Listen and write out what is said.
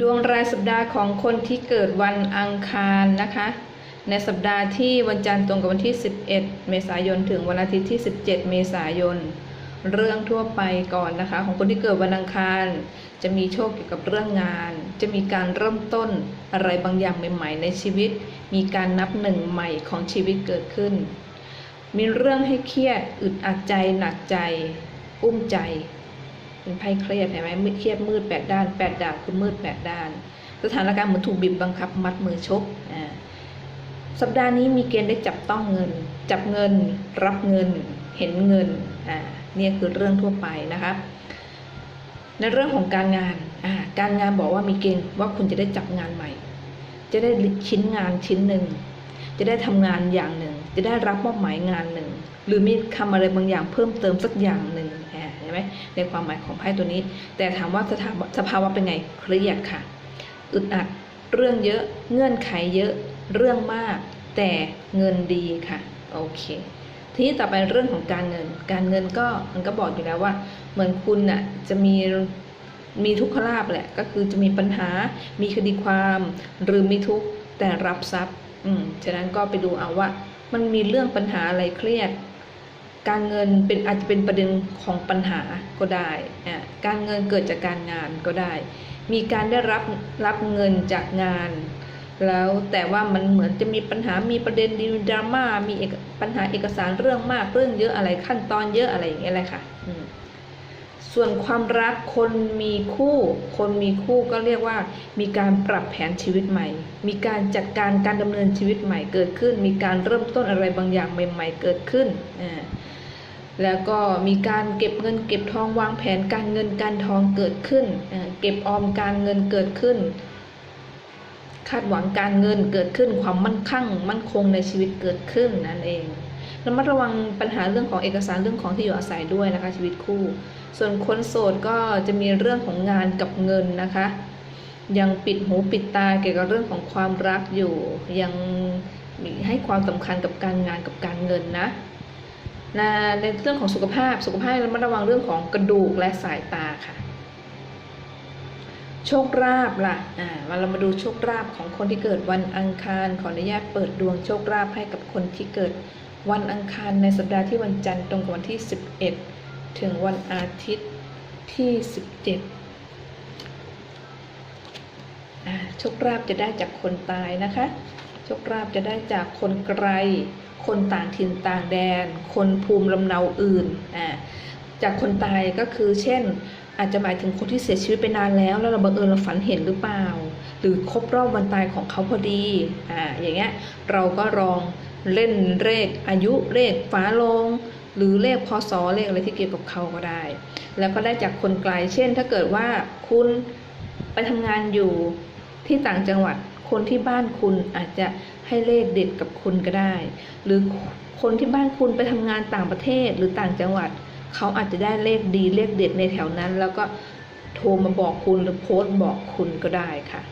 ดวงรายสัปดาห์ของคนที่เกิดวันอังคารนะคะ ในสัปดาห์ที่วันจันทร์ตรงกับวันที่ 11 เมษายน ถึงวันอาทิตย์ที่ 17 เมษายน เรื่องทั่วไปก่อนนะคะ ของคนที่เกิดวันอังคาร จะมีโชคเกี่ยวกับเรื่องงาน จะมีการเริ่มต้นอะไรบางอย่างใหม่ ๆ ในชีวิต มีการนับหนึ่งใหม่ของชีวิตเกิดขึ้น มีเรื่องให้เครียดอึดอัดใจหนักใจ อุ้มใจ เป็นไพ่เครียดเห็นไหมมืดเครียดมืดแปดด้านแปดดาบคือมืดแปดด้าน สถานการณ์เหมือนถูกบีบบังคับมัดมือชกอ่าสัปดาห์นี้มีเกณฑ์ได้จับต้องเงิน จับเงิน รับเงิน เห็นเงินอ่าเนี่ยคือเรื่องทั่วไปนะคะในเรื่องของการงานอ่าการงานบอกว่ามีเกณฑ์ว่าคุณจะได้จับงานใหม่ จะได้ชิ้นงานชิ้นหนึ่ง จะได้ทำงานอย่างหนึ่ง จะได้รับมอบหมายงานหนึ่ง หรือมีคำอะไรบางอย่างเพิ่มเติมสักอย่างหนึ่ง ไหมในความหมายของไพ่ตัวนี้ แต่ถามว่าสถาสภาวะเป็นไงเครียดค่ะ อึดอัดเรื่องเยอะเงื่อนไขเยอะเรื่องมาก แต่เงินดีค่ะโอเค ทีนี้ต่อไปเรื่องของการเงิน การเงินก็มันก็บอกอยู่แล้วว่า เหมือนคุณน่ะจะมีมีทุกขลาบแหละก็คือจะมีปัญหา มีคดีความหรือมีทุกแต่รับทรัพย์ อืมฉะนั้นก็ไปดูเอาว่า มันมีเรื่องปัญหาอะไรเครียด การเงินเป็นอาจจะเป็นประเด็นของปัญหาก็ได้ การเงินเกิดจากการงานก็ได้ มีการได้รับรับเงินจากงาน แล้วแต่ว่ามันเหมือนจะมีปัญหา มีประเด็นดีดราม่า มีปัญหาเอกสารเรื่องมากเรื่องเยอะอะไรขั้นตอนเยอะอะไรอย่างเงี้ยเลยค่ะ ส่วนความรักคนมีคู่ คนมีคู่ก็เรียกว่า มีการปรับแผนชีวิตใหม่ มีการจัดการการดำเนินชีวิตใหม่เกิดขึ้น มีการเริ่มต้นอะไรบางอย่างใหม่ ๆ เกิดขึ้นอ่า แล้วก็มีการเก็บเงินเก็บทองวางแผนการเงินการทองเกิดขึ้น เก็บออมการเงินเกิดขึ้น คาดหวังการเงินเกิดขึ้นความมั่นคงมั่นคงในชีวิตเกิดขึ้นนั่นเองระมัดระวังปัญหาเรื่องของเอกสารเรื่องของที่อยู่อาศัยด้วยนะคะ ชีวิตคู่ ส่วนคนโสดก็จะมีเรื่องของงานกับเงินนะคะ ยังปิดหูปิดตาเกี่ยวกับเรื่องของความรักอยู่ ยังมีให้ความสำคัญกับการงานกับการเงินนะ ในเรื่องของสุขภาพสุขภาพระมัดระวังเรื่องของกระดูกและสายตาค่ะ โชคลาภล่ะอ่ามาเรามาดูโชคลาภของคนที่เกิดวันอังคาร ขออนุญาตเปิดดวงโชคลาภให้กับคนที่เกิดวันอังคารในสัปดาห์ที่วันจันทร์ตรงกับวันที่ 11 ถึงวันอาทิตย์ที่ 17โชคลาภจะได้จากคนตายนะคะโชคลาภจะได้จากคนไกล คนต่างถิ่นต่างแดน คนภูมิลำเนาอื่นอ่าจากคนตายก็คือเช่น อาจจะหมายถึงคนที่เสียชีวิตไปนานแล้ว แล้วเราบังเอิญเราฝันเห็นหรือเปล่า หรือครบรอบวันตายของเขาพอดีอ่าอย่างเงี้ยเราก็ลองเล่นเลขอายุเลขฝาโลงหรือเลขพศเลขอะไรที่เกี่ยวกับเขาก็ได้ แล้วก็ได้จากคนไกล เช่น ถ้าเกิดว่าคุณไปทำงานอยู่ที่ต่างจังหวัดคนที่บ้านคุณอาจจะ ให้เลขเด็ดกับคุณก็ได้ หรือคนที่บ้านคุณไปทำงานต่างประเทศหรือต่างจังหวัด เขาอาจจะได้เลขดีเลขเด็ดในแถวนั้น แล้วก็โทรมาบอกคุณหรือโพสต์บอกคุณก็ได้ค่ะ